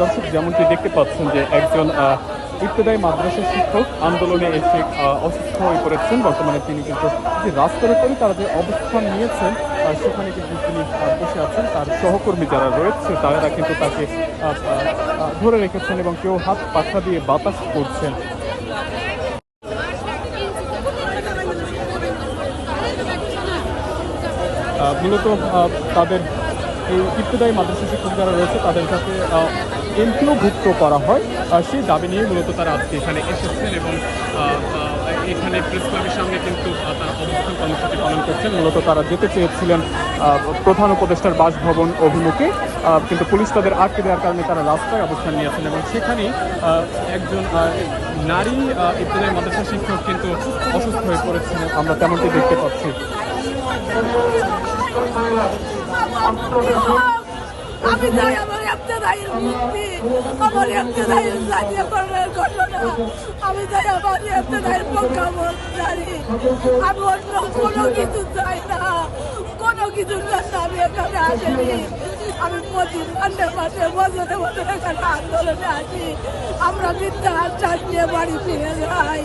দর্শক যেমনটি দেখতে পাচ্ছেন যে একজন আহ, ইবতদায়ী মাদ্রাসা শিক্ষক আন্দোলনে এসে অসুস্থ হয়ে পড়েছেন। বর্তমানে তিনি কিন্তু যে রাস্তার উপরে তারা যে অবস্থান নিয়েছেন সেখানে কিন্তু তিনি বসে আছেন। তার সহকর্মী যারা রয়েছে তারা কিন্তু তাকে ধরে রেখেছেন এবং কেউ হাত পাখা দিয়ে বাতাস করছেন। মূলত তাদের এই ইবতদায়ী মাদ্রাসা শিক্ষক যারা রয়েছে, তাদের কাছে এমপিওভুক্ত করা হয় সেই দাবি নিয়ে মূলত তারা আজকে এখানে এসেছেন এবং এখানে প্রেস ক্লাবের সামনে কিন্তু তারা অবস্থান কর্মসূচি পালন করছেন। মূলত তারা যেতে চেয়েছিলেন প্রধান উপদেষ্টার বাসভবন অভিমুখে কিন্তু পুলিশ তাদের আটকে দেওয়ার কারণে তারা রাস্তায় অবস্থান নিয়েছেন এবং সেখানেই একজন নারী ইবতদায়ী মাদ্রাসা শিক্ষক কিন্তু অসুস্থ হয়ে পড়েছেন। আমরা তেমনটি দেখতে পাচ্ছি। আমি চাই আমার একটা দায়ের মুক্তি। আমার একটা দায়ের জাতীয় করার ঘটনা। আমি চাই আমার একটা দায়ের প্রজ্ঞাপন জানি। আমি অন্য কোনো কিছু চাই না। কোনো কিছুর জন্য আমি এখানে আসিনি। আমি প্রতি মাসে মাসে বছরে বছরে এখানে আন্দোলনে আসি। আমরা মিথ্যা আশ্বাস নিয়ে বাড়ি ফিরে যাই।